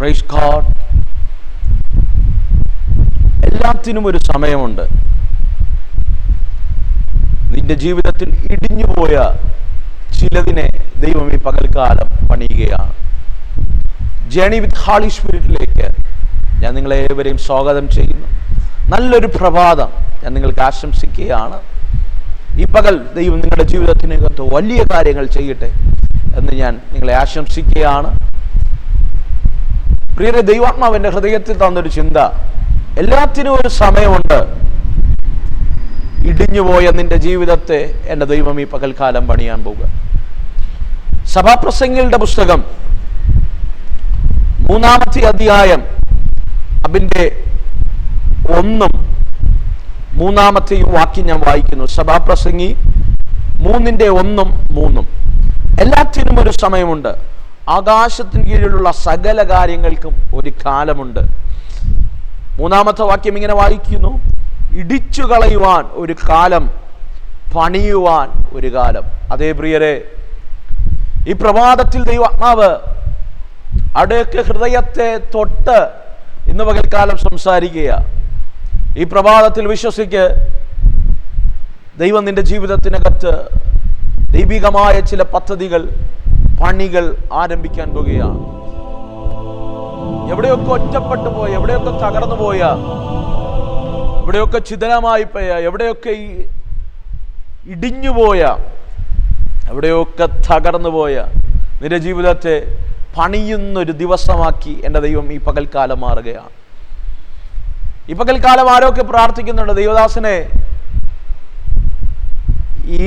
Price card എല്ലാത്തിനും ഒരു സമയമുണ്ട്. നിന്റെ ജീവിതത്തിൽ ഇടിഞ്ഞുപോയ ചിലതിനെ ദൈവം ഈ പകൽക്കാലം പണിയുകയാണ്. ജേണി വിത്ത് ഹാളി സ്പിരിറ്റിലേക്ക് ഞാൻ നിങ്ങളെ ഏവരെയും സ്വാഗതം ചെയ്യുന്നു. നല്ലൊരു പ്രഭാതം ഞാൻ നിങ്ങൾക്ക് ആശംസിക്കുകയാണ്. ഈ പകൽ ദൈവം നിങ്ങളുടെ ജീവിതത്തിനകത്ത് വലിയ കാര്യങ്ങൾ ചെയ്യട്ടെ എന്ന് ഞാൻ നിങ്ങളെ ആശംസിക്കുകയാണ്. പ്രിയരെ ദൈവാത്മാവിന്റെ ഹൃദയത്തിൽ തന്നൊരു ചിന്ത. എല്ലാത്തിനും ഒരു സമയമുണ്ട്. ഇടിഞ്ഞുപോയ നിന്റെ ജീവിതത്തെ എന്റെ ദൈവം ഈ പകൽക്കാലം പണിയാൻ പോവുക സഭാപ്രസംഗികളുടെ പുസ്തകം മൂന്നാമത്തെ അധ്യായം അതിന്റെ ഒന്നും മൂന്നാമത്തെ വാക്യം ഞാൻ വായിക്കുന്നു. സഭാപ്രസംഗി മൂന്നിന്റെ ഒന്നും മൂന്നും. എല്ലാത്തിനും ഒരു സമയമുണ്ട്. ആകാശത്തിന് കീഴിലുള്ള സകല കാര്യങ്ങൾക്കും ഒരു കാലമുണ്ട്. മൂന്നാമത്തെ വാക്യം ഇങ്ങനെ വായിക്കുന്നു. ഇടിച്ചു കളയുവാൻ ഒരു കാലം പണിയുവാൻ ഒരു കാലം. അതേ പ്രിയരെ ഈ പ്രഭാതത്തിൽ ദൈവാത്മാവ് അടുക്ക് ഹൃദയത്തെ തൊട്ട് ഇന്ന് പകൽക്കാലം സംസാരിക്കുക ഈ പ്രഭാതത്തിൽ വിശ്വസിക്ക് ദൈവം നിന്റെ ജീവിതത്തിനകത്ത് ദൈവികമായ ചില പദ്ധതികൾ പണികൾ ആരംഭിക്കാൻ പോകുകയാണ് എവിടെയൊക്കെ ഒറ്റപ്പെട്ടു പോയ എവിടെയൊക്കെ തകർന്നു പോയ എവിടെയൊക്കെ ചിതലമായി പോയ എവിടെയൊക്കെ ഇടിഞ്ഞുപോയ എവിടെയൊക്കെ തകർന്നു പോയ നിന്റെ ജീവിതത്തെ പണിയുന്നൊരു ദിവസമാക്കി എന്റെ ദൈവം ഈ പകൽക്കാലം മാറുകയാണ്. ഈ പകൽക്കാലം ആരൊക്കെ പ്രാർത്ഥിക്കുന്നുണ്ട്? ദൈവദാസനെ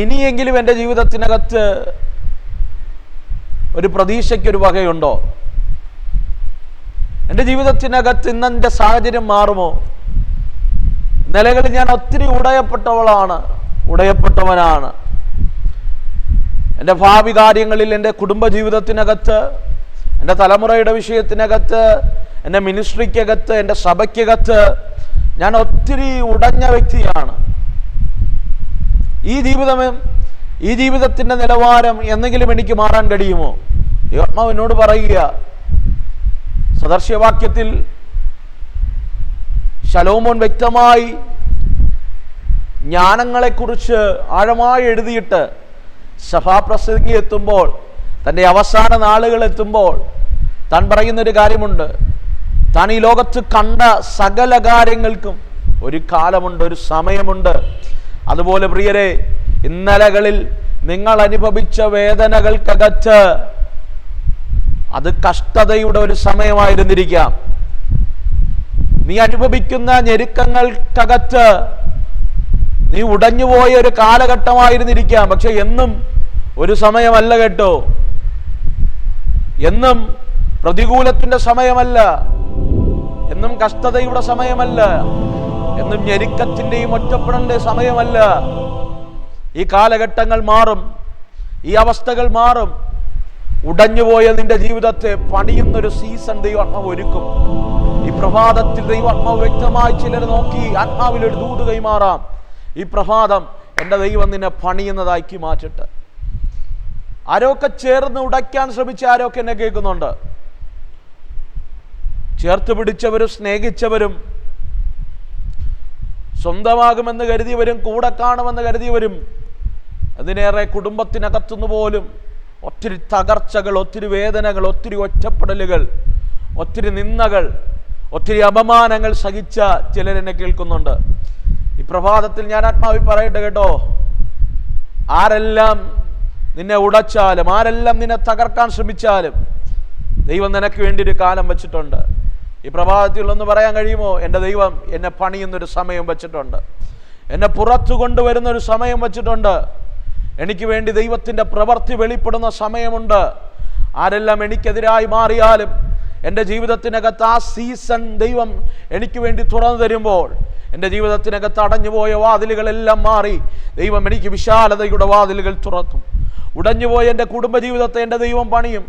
ഇനിയെങ്കിലും എന്റെ ജീവിതത്തിനകത്ത് ഒരു പ്രതീക്ഷയ്ക്കൊരു വകയുണ്ടോ? എന്റെ ജീവിതത്തിനകത്ത് ഇന്നെന്റെ സാഹചര്യം മാറുമോ? നിലകളിൽ ഞാൻ ഒത്തിരി ഉടയപ്പെട്ടവളാണ് ഉടയപ്പെട്ടവനാണ്. എന്റെ ഭാവി കാര്യങ്ങളിൽ എന്റെ കുടുംബ ജീവിതത്തിനകത്ത് എന്റെ തലമുറയുടെ വിഷയത്തിനകത്ത് എന്റെ മിനിസ്ട്രിക്കകത്ത് എന്റെ സഭയ്ക്കകത്ത് ഞാൻ ഒത്തിരി ഉടഞ്ഞ വ്യക്തിയാണ്. ഈ ജീവിതം ഈ ജീവിതത്തിന്റെ നിലവാരം എന്തെങ്കിലും എനിക്ക് മാറാൻ കഴിയുമോ? ദൈവാത്മാവ് എന്നോട് പറയുക സദർശ്യവാക്യത്തിൽ ശലോമോൻ വ്യക്തമായി ജ്ഞാനങ്ങളെക്കുറിച്ച് ആഴമായി എഴുതിയിട്ട് സഭാപ്രസംഗി എത്തുമ്പോൾ തന്റെ അവസാന നാളുകൾ എത്തുമ്പോൾ താൻ പറയുന്നൊരു കാര്യമുണ്ട്. താൻ ഈ ലോകത്ത് കണ്ട സകല കാര്യങ്ങൾക്കും ഒരു കാലമുണ്ട് ഒരു സമയമുണ്ട്. അതുപോലെ പ്രിയരെ ഇന്നലകളിൽ നിങ്ങൾ അനുഭവിച്ച വേദനകൾക്കകത്ത് അത് കഷ്ടതയുടെ ഒരു സമയമായിരുന്നിരിക്കാം. നീ അനുഭവിക്കുന്ന ഞെരുക്കങ്ങൾക്കകത്ത് നീ ഉടഞ്ഞുപോയ ഒരു കാലഘട്ടമായിരുന്നിരിക്കാം. പക്ഷെ എന്നും ഒരു സമയമല്ല കേട്ടോ. എന്നും പ്രതികൂലത്തിന്റെ സമയമല്ല. എന്നും കഷ്ടതയുടെ സമയമല്ല. എന്നും ഞെരുക്കത്തിന്റെയും ഒറ്റപ്പെടലിന്റെ സമയമല്ല. ഈ കാലഘട്ടങ്ങൾ മാറും. ഈ അവസ്ഥകൾ മാറും. ഉടഞ്ഞുപോയ നിന്റെ ജീവിതത്തെ പണിയുന്നൊരു സീസൺ ദൈവാത്മാവ് ഒരുക്കും. ഈ പ്രഭാതത്തിൽ ദൈവാത്മാവ് വ്യക്തമായി ചിലർ നോക്കി ആത്മാവിൽ ഒരു ദൂത് കൈമാറാം. ഈ പ്രഭാതം എന്റെ ദൈവം നിന്നെ പണിയുന്നതാക്കി മാറ്റിട്ട്. ആരൊക്കെ ചേർന്ന് ഉടയ്ക്കാൻ ശ്രമിച്ച ആരൊക്കെ എന്നെ കേൾക്കുന്നുണ്ട്? ചേർത്ത് പിടിച്ചവരും സ്നേഹിച്ചവരും സ്വന്തമാകുമെന്ന് കരുതിയവരും കൂടെ കാണുമെന്ന് കരുതിയവരും അതിനേറെ കുടുംബത്തിനകത്തുനിന്ന് പോലും ഒത്തിരി തകർച്ചകൾ ഒത്തിരി വേദനകൾ ഒത്തിരി ഒറ്റപ്പെടലുകൾ ഒത്തിരി നിന്ദകൾ ഒത്തിരി അപമാനങ്ങൾ സഹിച്ച ചിലരെന്നെ കേൾക്കുന്നുണ്ട്. ഈ പ്രഭാതത്തിൽ ഞാൻ ആത്മാവി പറയട്ടെ കേട്ടോ. ആരെല്ലാം നിന്നെ ഉടച്ചാലും ആരെല്ലാം നിന്നെ തകർക്കാൻ ശ്രമിച്ചാലും ദൈവം നിനക്ക് വേണ്ടി ഒരു കാലം വെച്ചിട്ടുണ്ട്. ഈ പ്രഭാതത്തിൽ ഒന്ന് പറയാൻ കഴിയുമോ? എന്റെ ദൈവം എന്നെ പണിയുന്നൊരു സമയം വെച്ചിട്ടുണ്ട്. എന്നെ പുറത്തു കൊണ്ടുവരുന്നൊരു സമയം വെച്ചിട്ടുണ്ട്. എനിക്ക് വേണ്ടി ദൈവത്തിന്റെ പ്രവൃത്തി വെളിപ്പെടുന്ന സമയമുണ്ട്. ആരെല്ലാം എനിക്കെതിരായി മാറിയാലും എന്റെ ജീവിതത്തിനകത്ത് ആ സീസൺ ദൈവം എനിക്ക് വേണ്ടി തുറന്നു തരുമ്പോൾ എന്റെ ജീവിതത്തിനകത്ത് അടഞ്ഞുപോയ വാതിലുകളെല്ലാം മാറി ദൈവം എനിക്ക് വിശാലതയുടെ വാതിലുകൾ തുറക്കും. ഉടഞ്ഞുപോയ എന്റെ കുടുംബജീവിതത്തെ എന്റെ ദൈവം പണിയും.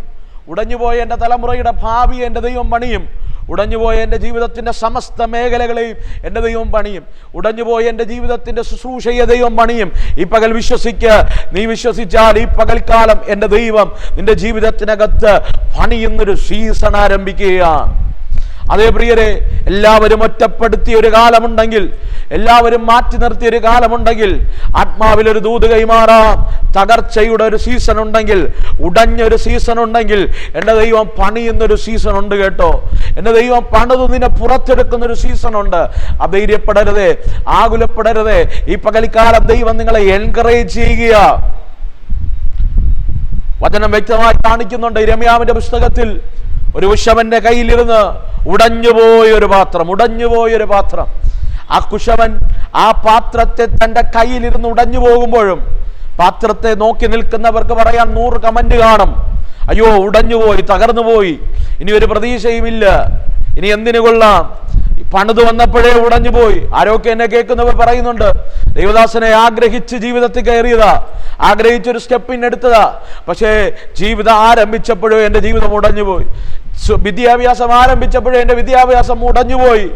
ഉടഞ്ഞുപോയ എന്റെ തലമുറയുടെ ഭാവി എന്റെ ദൈവം പണിയും. ഉടഞ്ഞുപോയ എന്റെ ജീവിതത്തിന്റെ സമസ്ത മേഖലകളെയും എന്റെ ദൈവം പണിയും. ഉടഞ്ഞുപോയ എന്റെ ജീവിതത്തിന്റെ ശുശ്രൂഷയെ ദൈവം പണിയും. ഈ പകൽ വിശ്വസിക്ക്. നീ വിശ്വസിച്ചാൽ ഈ പകൽക്കാലം എന്റെ ദൈവം നിന്റെ ജീവിതത്തിനകത്ത് പണിയുന്നൊരു സീസൺ ആരംഭിക്കുകയാണ്. അതേ പ്രിയരെ എല്ലാവരും ഒറ്റപ്പെടുത്തിയ ഒരു കാലമുണ്ടെങ്കിൽ എല്ലാവരും മാറ്റി നിർത്തിയ ഒരു കാലമുണ്ടെങ്കിൽ ആത്മാവിൽ ഒരു ദൂത് കൈമാറാം. തകർച്ചയുടെ ഒരു സീസൺ ഉണ്ടെങ്കിൽ ഉടഞ്ഞൊരു സീസൺ ഉണ്ടെങ്കിൽ എന്റെ ദൈവം പണിയുന്നൊരു സീസൺ ഉണ്ട് കേട്ടോ. എന്റെ ദൈവം പണിത് നിന്നെ പുറത്തെടുക്കുന്ന ഒരു സീസൺ ഉണ്ട്. അധൈര്യപ്പെടരുതേ ആകുലപ്പെടരുതേ. ഈ പകൽക്കാലം ദൈവം നിങ്ങളെ എൻകറേജ് ചെയ്യുക വചനം വ്യക്തമായി കാണിക്കുന്നുണ്ട്. രമ്യാവിന്റെ പുസ്തകത്തിൽ ഒരു കുശവന്റെ കയ്യിലിരുന്ന് ഉടഞ്ഞുപോയൊരു പാത്രം ഉടഞ്ഞുപോയൊരു പാത്രം. ആ കുശവൻ ആ പാത്രത്തെ തന്റെ കയ്യിലിരുന്ന് ഉടഞ്ഞു പോകുമ്പോഴും പാത്രത്തെ നോക്കി നിൽക്കുന്നവർക്ക് പറയാൻ നൂറ് കമന്റ് കാണും. അയ്യോ ഉടഞ്ഞുപോയി തകർന്നുപോയി. ഇനി ഒരു പ്രതീക്ഷയുമില്ല. ഇനി എന്തിനു കൊള്ളാം? പണിത് വന്നപ്പോഴേ ഉടഞ്ഞു പോയി ആരൊക്കെ എന്നെ കേൾക്കുന്നവർ പറയുന്നുണ്ട് ദൈവദാസനെ ആഗ്രഹിച്ച് ജീവിതത്തിൽ കയറിയതാ. ആഗ്രഹിച്ചൊരു സ്റ്റെപ്പിന് എടുത്തതാ. പക്ഷേ ജീവിതം ആരംഭിച്ചപ്പോഴോ എന്റെ ജീവിതം ഉടഞ്ഞുപോയി. സു- വിദ്യാഭ്യാസം ആരംഭിച്ചപ്പോഴേ എന്റെ വിദ്യാഭ്യാസം ഉടഞ്ഞുപോയി.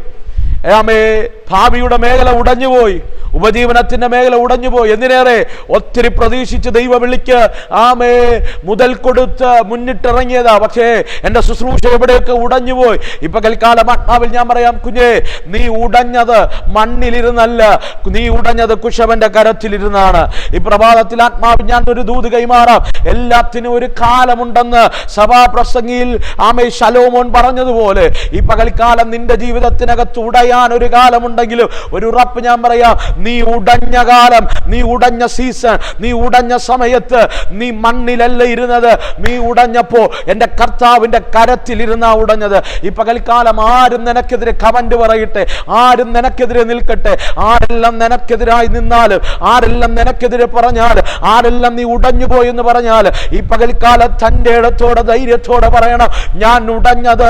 ആമേ ഭാവിയുടെ മേഖല ഉടഞ്ഞുപോയി. ഉപജീവനത്തിന്റെ മേഖല ഉടഞ്ഞുപോയി. എന്തിനേറെ? ഒത്തിരി പ്രതീക്ഷിച്ച് ദൈവ വിളിക്ക്. ആമേ മുതൽ കൊടുത്ത് മുന്നിട്ടിറങ്ങിയതാ. പക്ഷേ എന്റെ ശുശ്രൂഷ എവിടെയൊക്കെ ഉടഞ്ഞുപോയി? ഇപ്പൊ കൽക്കാലം ആത്മാവിൽ ഞാൻ പറയാം കുഞ്ഞേ നീ ഉടഞ്ഞത് മണ്ണിലിരുന്നല്ല. നീ ഉടഞ്ഞത് കുശവന്റെ കരത്തിലിരുന്നാണ്. ഈ പ്രഭാതത്തിൽ ആത്മാവിൽ ഞാൻ ഒരു ദൂത് കൈമാറാം. എല്ലാത്തിനും ഒരു കാലമുണ്ടെന്ന് സഭാപ്രസംഗിയിൽ ആമേ ശലോമോൻ പറഞ്ഞതുപോലെ. ഈ പകൽക്കാലം നിന്റെ ജീവിതത്തിനകത്ത് ഉടയാൻ ഒരു കാലമുണ്ടെങ്കിലും ഒരു ഉറപ്പ് ഞാൻ പറയാം നീ ഉടഞ്ഞ കാലം നീ ഉടഞ്ഞ സീസൺ നീ ഉടഞ്ഞ സമയത്ത് നീ മണ്ണിലല്ല ഇരുന്നത്. നീ ഉടഞ്ഞപ്പോ എന്റെ കർത്താവിന്റെ കരത്തിലിരുന്ന ഉടഞ്ഞത്. ഈ പകൽക്കാലം ആരും നിനക്കെതിരെ കമന്റ് പറയട്ടെ ആരും നിനക്കെതിരെ നിൽക്കട്ടെ. ആരെല്ലാം നിനക്കെതിരായി നിന്നാലും ആരെല്ലാം നിനക്കെതിരെ പറഞ്ഞാൽ ആരെല്ലാം നീ ഉടഞ്ഞു പോയി എന്ന് പറഞ്ഞാൽ ഈ പകൽക്കാലം തന്റെ ഇടത്തോടെ ധൈര്യത്തോടെ പറയണം ഞാൻ ഉടഞ്ഞത്.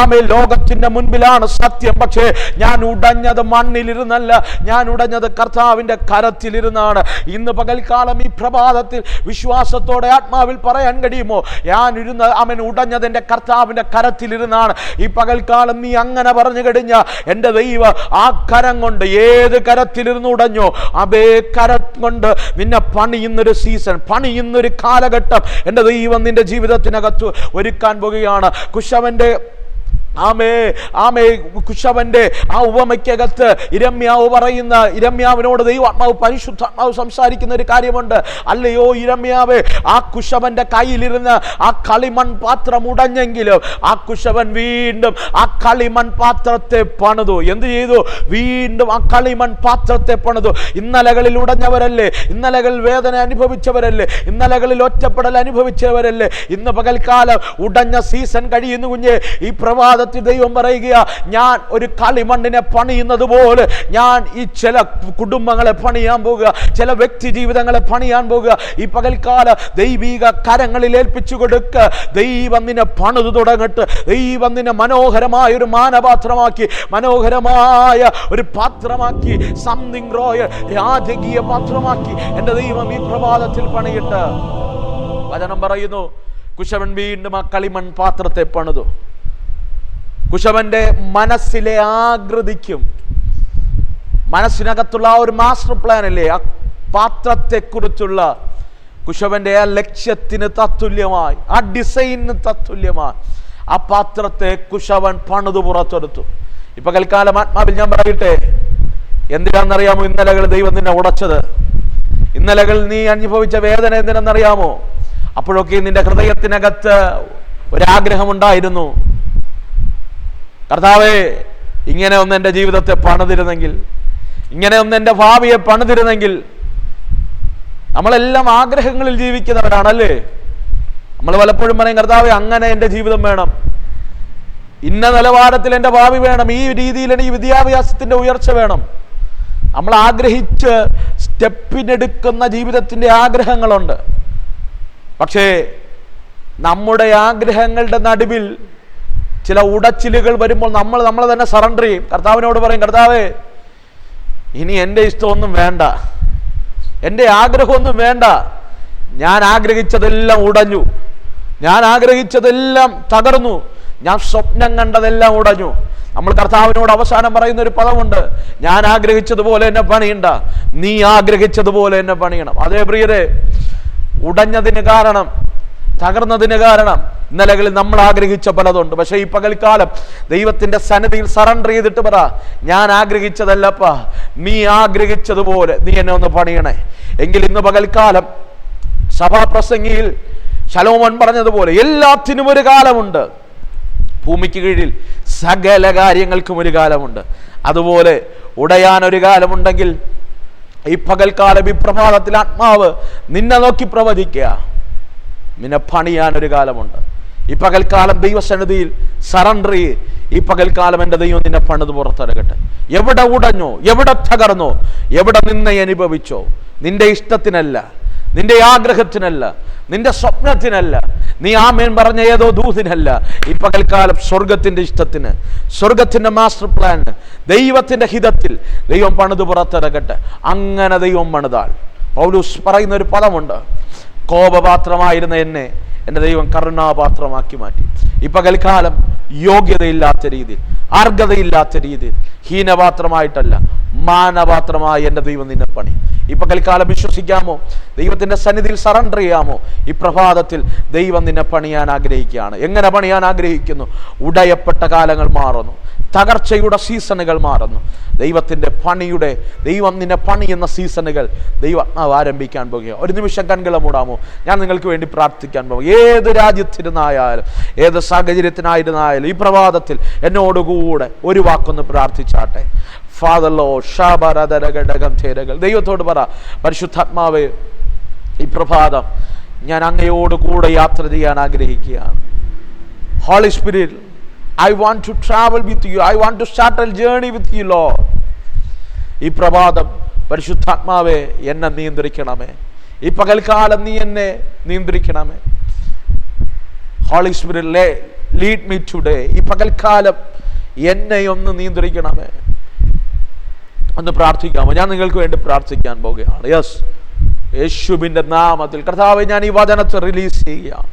ആമേ ലോകത്തിന്റെ മുൻപിലാണ് സത്യം പക്ഷേ ഞാൻ ഉടഞ്ഞത് മണ്ണിലിരുന്നല്ല. ഞാൻ ഉടഞ്ഞത് കർത്താവിന്റെ കരത്തിലിരുന്നാണ്. ഇന്ന് പകൽക്കാലം ഈ പ്രഭാതത്തിൽ വിശ്വാസത്തോടെ ആത്മാവിൽ പറയാൻ കഴിയുമോ? ഞാൻ ഇരുന്ന് അവൻ ഉടഞ്ഞത് എന്റെ കർത്താവിന്റെ കരത്തിലിരുന്നാണ്. ഈ പകൽക്കാലം നീ അങ്ങനെ പറഞ്ഞു കഴിഞ്ഞ എന്റെ ദൈവ ആ കരം കൊണ്ട് ഏത് കരത്തിലിരുന്ന് ഉടഞ്ഞോ? അതേ കരം കൊണ്ട് നിന്നെ പണിയുന്നൊരു സീസൺ പണിയുന്നൊരു കാലഘട്ടം എന്റെ ദൈവം നിന്റെ ജീവിതത്തിനകത്ത് ഒരുക്കാൻ പോകുകയാണ് കുശവന്റെ ആമേ ആമേ കുശവന്റെ ആ ഉപമയ്ക്കകത്ത് ഇരമ്യാവ് പറയുന്ന ഇരമ്യാവിനോട് ദൈവാത്മാവ് പരിശുദ്ധാത്മാവ് സംസാരിക്കുന്ന ഒരു കാര്യമുണ്ട്. അല്ലയോ ഇരമ്യാവ് ആ കുശവന്റെ കയ്യിലിരുന്ന് ആ കളിമൺ പാത്രം ഉടഞ്ഞെങ്കിലും ആ കുശവൻ വീണ്ടും ആ കളിമൺ പാത്രത്തെ പണിതു. എന്ത് ചെയ്തു? വീണ്ടും ആ കളിമൺ പാത്രത്തെ പണിതു. ഇന്നലകളിൽ ഉടഞ്ഞവരല്ലേ? ഇന്നലകളിൽ വേദന അനുഭവിച്ചവരല്ലേ? ഇന്നലകളിൽ ഒറ്റപ്പെടൽ അനുഭവിച്ചവരല്ലേ? ഇന്ന് പകൽക്കാലം ഉടഞ്ഞ സീസൺ കഴിയുന്നു കുഞ്ഞ്. ഈ പ്രഭാതത്തിൽ ദൈവം പറയുക ഞാൻ ഒരു കളിമണ്ണിനെ പണിയുന്നത് പോലെ ഞാൻ ഈ ചില കുടുംബങ്ങളെ പണിയാൻ പോകുക ചില വ്യക്തി ജീവിതങ്ങളെ പണിയാൻ പോകുക. ഈ പകൽക്കാല ദൈവിക കരങ്ങളിൽ ഏൽപ്പിച്ചു കൊടുക്ക. ദൈവം നിന്നെ പണിതു തുടങ്ങട്ട്. ദൈവം നിന്നെ മനോഹരമായ ഒരു മാനപാത്രമാക്കി മനോഹരമായ ഒരു പാത്രമാക്കി സംതിങ് റോയൽ രാജകീയ പാത്രമാക്കി എന്റെ ദൈവം ഈ പ്രഭാതത്തിൽ പണിയിട്ട്. വചനം പറയുന്നു കുശവൻ വീണ്ടും ആ കളിമൺ പാത്രത്തെ പണിതു. കുശവന്റെ മനസ്സിലെ ആകൃതിക്കും മനസ്സിനകത്തുള്ള ആ ഒരു മാസ്റ്റർ പ്ലാൻ അല്ലേ? ആ പാത്രത്തെക്കുറിച്ചുള്ള കുശവന്റെ ആ ലക്ഷ്യത്തിന് തത്തുല്യമായി ആ ഡിസൈനിന് തത്തുല്യമായി. ആ പാത്രത്തെ കുശവൻ പണിത് പുറത്തെടുത്തു. ഇപ്പൊ കൽക്കാലം ആത്മാവിൽ ഞാൻ പറയട്ടെ എന്തിനാണെന്നറിയാമോ ഇന്നലകൾ ദൈവം നിന്നെ ഉടച്ചത്? ഇന്നലകൾ നീ അനുഭവിച്ച വേദന എന്തിനാണെന്നറിയാമോ? അപ്പോഴൊക്കെ നിന്റെ ഹൃദയത്തിനകത്ത് ഒരാഗ്രഹമുണ്ടായിരുന്നു. കർത്താവേ ഇങ്ങനെ ഒന്ന് എന്റെ ജീവിതത്തെ പണിതിരുന്നെങ്കിൽ ഇങ്ങനെ ഒന്ന് എന്റെ ഭാവിയെ പണിതിരുന്നെങ്കിൽ നമ്മളെല്ലാം ആഗ്രഹങ്ങളിൽ ജീവിക്കുന്നവരാണല്ലേ? നമ്മൾ പലപ്പോഴും പറയും കർത്താവെ അങ്ങനെ എന്റെ ജീവിതം വേണം. ഇന്ന നിലവാരത്തിൽ എന്റെ ഭാവി വേണം. ഈ രീതിയിൽ ഈ വിദ്യാഭ്യാസത്തിന്റെ ഉയർച്ച വേണം. നമ്മൾ ആഗ്രഹിച്ച് സ്റ്റെപ്പിനെടുക്കുന്ന ജീവിതത്തിന്റെ ആഗ്രഹങ്ങളുണ്ട്. പക്ഷേ നമ്മുടെ ആഗ്രഹങ്ങളുടെ നടുവിൽ ചില ഉടച്ചിലുകൾ വരുമ്പോൾ നമ്മൾ നമ്മൾ തന്നെ സറണ്ടർ ചെയ്യും. കർത്താവിനോട് പറയും കർത്താവ് ഇനി എന്റെ ഇഷ്ടമൊന്നും വേണ്ട. എന്റെ ആഗ്രഹമൊന്നും വേണ്ട. ഞാൻ ആഗ്രഹിച്ചതെല്ലാം ഉടഞ്ഞു. ഞാൻ ആഗ്രഹിച്ചതെല്ലാം തകർന്നു. ഞാൻ സ്വപ്നം കണ്ടതെല്ലാം ഉടഞ്ഞു. നമ്മൾ കർത്താവിനോട് അവസാനം പറയുന്ന ഒരു പദമുണ്ട് ഞാൻ ആഗ്രഹിച്ചതുപോലെ എന്നെ പണിയണ്ട. നീ ആഗ്രഹിച്ചതുപോലെ എന്നെ പണിയണം. അതേ പ്രിയരെ ഉടഞ്ഞതിന് കാരണം തകർന്നതിന് കാരണം ഇന്നലകളിൽ നമ്മൾ ആഗ്രഹിച്ച പലതുണ്ട്. പക്ഷേ ഈ പകൽക്കാലം ദൈവത്തിന്റെ സന്നദ്ധിയിൽ സറണ്ടർ ചെയ്തിട്ട് പറ ഞാൻ ആഗ്രഹിച്ചതല്ലപ്പാ നീ ആഗ്രഹിച്ചതുപോലെ നീ എന്നെ ഒന്ന് പണിയണേ. എങ്കിൽ ഇന്ന് പകൽക്കാലം സഭാപ്രസംഗിയിൽ ശലോമൻ പറഞ്ഞതുപോലെ എല്ലാത്തിനും ഒരു കാലമുണ്ട്. ഭൂമിക്ക് കീഴിൽ സകല കാര്യങ്ങൾക്കും ഒരു കാലമുണ്ട്. അതുപോലെ ഉടയാൻ ഒരു കാലമുണ്ടെങ്കിൽ ഈ പകൽക്കാലം ഈ പ്രഭാതത്തിൽ ആത്മാവ് നിന്നെ നോക്കി പ്രവചിക്കുക. നിന്നെ പണിയാൻ ഒരു കാലമുണ്ട്. ഈ പകൽക്കാലം ദൈവസന്നിധിയിൽ സറണ്ടർ ഈ പകൽക്കാലം എന്റെ ദൈവം നിന്നെ പണിത് പുറത്തിറങ്ങട്ടെ എവിടെ ഉടഞ്ഞോ എവിടെ തകർന്നോ എവിടെ നിന്നെ അനുഭവിച്ചോ നിന്റെ ഇഷ്ടത്തിനല്ല നിന്റെ ആഗ്രഹത്തിനല്ല നിന്റെ സ്വപ്നത്തിനല്ല നീ ആമേൻ പറഞ്ഞ ഏതോ ദൂതിനല്ല. ഈ പകൽക്കാലം സ്വർഗത്തിന്റെ ഇഷ്ടത്തിന് സ്വർഗത്തിന്റെ മാസ്റ്റർ പ്ലാന് ദൈവത്തിന്റെ ഹിതത്തിൽ ദൈവം പണിത് പുറത്തിറങ്ങട്ടെ അങ്ങനെ ദൈവം പണിതാൽ. പൗലൂസ് പറയുന്ന ഒരു പദമുണ്ട്. കോപപാത്രമായിരുന്ന എന്നെ എന്റെ ദൈവം കരുണാപാത്രമാക്കി മാറ്റി. ഈ പകൽക്കാലം യോഗ്യതയില്ലാത്ത രീതിയിൽ അർഹതയില്ലാത്ത രീതിയിൽ ഹീനപാത്രമായിട്ടല്ല മാനപാത്രമായി എന്റെ ദൈവം നിന്നെ പണി. ഈ പകൽക്കാലം വിശ്വസിക്കാമോ? ദൈവത്തിന്റെ സന്നിധിയിൽ സറണ്ടർ ചെയ്യാമോ? ഈ പ്രഭാതത്തിൽ ദൈവം നിന്നെ പണിയാൻ ആഗ്രഹിക്കുകയാണ്. എങ്ങനെ പണിയാൻ ആഗ്രഹിക്കുന്നു? ഉടയപ്പെട്ട കാലങ്ങൾ മാറുന്നു. തകർച്ചയുടെ സീസണുകൾ മാറുന്നു. ദൈവത്തിന്റെ പണിയുടെ ദൈവം നിന്നെ പണിയുന്ന സീസണുകൾ ദൈവം ആരംഭിക്കാൻ പോകുക ഒരു നിമിഷം കൺകള മൂടാമോ? ഞാൻ നിങ്ങൾക്ക് വേണ്ടി പ്രാർത്ഥിക്കാൻ പോകും. ഏത് രാജ്യത്തിരുന്നായാലും ഏത് സാഹചര്യത്തിനായിരുന്നായാലും ഈ പ്രഭാതത്തിൽ എന്നോടുകൂടെ ഒരു വാക്കൊന്ന് പ്രാർത്ഥിച്ചാട്ടെ. ഫാദർലോ ഷാബരഘടകം ചേരകൾ ദൈവത്തോട് പറ പരിശുദ്ധാത്മാവ് ഈ പ്രഭാതം ഞാൻ അങ്ങയോട് കൂടെ യാത്ര ചെയ്യാൻ ആഗ്രഹിക്കുകയാണ്. Holy spirit I want to travel with you I want to start a journey with you Lord ഈ പ്രഭാതം പരിശുദ്ധാത്മാവെ എന്നെ നിയന്ത്രിക്കണമേ. ഈ പകൽക്കാലം നീ എന്നെ നിയന്ത്രിക്കണമേ. ഹോളി സ്പിരിറ്റ് ലേ ലീഡ് മീ ടുഡേ ഈ പകൽക്കാലം എന്നെ ഒന്ന് നിയന്ത്രിക്കണമേ. ഒന്ന് പ്രാർത്ഥിക്കാമോ? ഞാൻ നിങ്ങൾക്ക് വേണ്ടി പ്രാർത്ഥിക്കാൻ പോവുകയാണ്. യെസ് യേശുവിന്റെ നാമത്തിൽ കർത്താവ് ഞാൻ ഈ വചനത്തെ റിലീസ് ചെയ്യുകയാണ്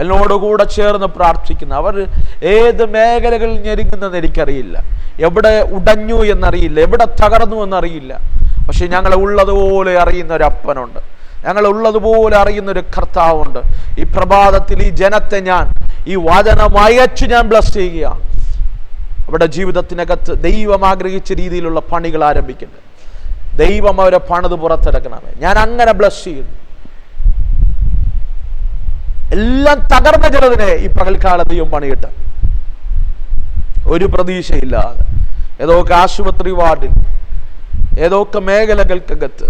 എന്നോടുകൂടെ ചേർന്ന് പ്രാർത്ഥിക്കുന്ന. അവർ ഏത് മേഖലകളിൽ ഞെരുങ്ങുന്നെന്ന് എനിക്കറിയില്ല. എവിടെ ഉടഞ്ഞു എന്നറിയില്ല. എവിടെ തകർന്നു എന്നറിയില്ല. പക്ഷെ ഞങ്ങളെ ഉള്ളതുപോലെ അറിയുന്ന ഒരു അപ്പനുണ്ട്. ഞങ്ങളെ ഉള്ളതുപോലെ അറിയുന്ന ഒരു കർത്താവുണ്ട്. ഈ പ്രഭാതത്തിൽ ഈ ജനത്തെ ഞാൻ ഈ വചനം അയച്ചു ഞാൻ ബ്ലസ് ചെയ്യുകയാണ്. അവരുടെ ജീവിതത്തിനകത്ത് ദൈവം ആഗ്രഹിച്ച രീതിയിലുള്ള പണികൾ ആരംഭിക്കുന്നത് ദൈവം അവരെ പണിത് പുറത്തിറക്കണമേ. ഞാൻ അങ്ങനെ ബ്ലസ് ചെയ്യുന്നു. എല്ലാം തകർന്ന ചിലതിനെ ഈ പകൽക്കാലത്തെയും പണിയിട്ട്. ഒരു പ്രതീക്ഷയില്ലാതെ. ഏതൊക്കെ ആശുപത്രി വാർഡിൽ ഏതൊക്കെ മേഖലകൾക്കകത്ത്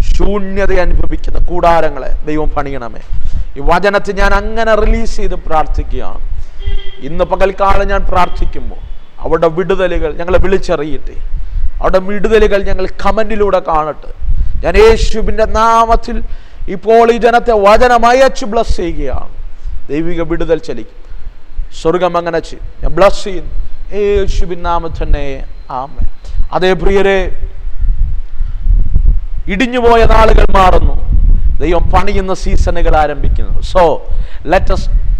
ശൂന്യത അനുഭവിക്കുന്ന കൂടാരങ്ങളെ ദൈവം പണിയണമേ. ഈ വചനത്തെ ഞാൻ അങ്ങനെ റിലീസ് ചെയ്ത് പ്രാർത്ഥിക്കുകയാണ്. ഇന്ന് പകൽക്കാലം ഞാൻ പ്രാർത്ഥിക്കുമ്പോൾ അവിടെ വിടുതലുകൾ ഞങ്ങളെ വിളിച്ചറിയട്ടെ. അവിടെ വിടുതലുകൾ ഞങ്ങൾ കമന്റിലൂടെ കാണട്ടെ. ഞാൻ യേശുവിന്റെ നാമത്തിൽ ഇപ്പോൾ ഈ ജനത്തെ വചനമയച്ച് ബ്ലസ് ചെയ്യുകയാണ്. ദൈവിക വിടുതൽ ചലിക്കും. സ്വർഗം അങ്ങനെ ഞാൻ ബ്ലസ് ചെയ്യുന്നു. യേശുവിൻ നാമത്തിൽ ആമ അതേ പ്രിയരെ ഇടിഞ്ഞുപോയ നാളുകൾ മാറുന്നു. ദൈവം പണിയുന്ന സീസണുകൾ ആരംഭിക്കുന്നു. So let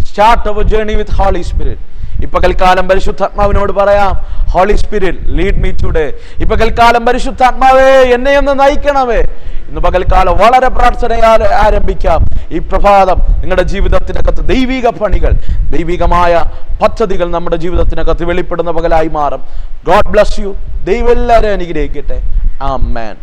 start our journey with holy spirit ഈ പകൽക്കാലം പരിശുദ്ധാത്മാവിനോട് പറയാം holy spirit lead me today ഇപ്പകൽക്കാലം പകൽക്കാലം പരിശുദ്ധാത്മാവേ എന്നെ ഒന്ന് നയിക്കണമേ. ഇന്ന് പകൽക്കാലം വളരെ പ്രാർത്ഥനയാൽ ആരംഭിക്കാം. ഈ പ്രഭാതം നിങ്ങളുടെ ജീവിതത്തിനകത്ത് ദൈവിക പണികൾ ദൈവികമായ പദ്ധതികൾ നമ്മുടെ ജീവിതത്തിനകത്ത് വെളിപ്പെടുന്ന പകലായി മാറും. ഗോഡ് ബ്ലസ് യു ദൈവം എല്ലാവരും അനുഗ്രഹിക്കട്ടെ. ആ മാൻ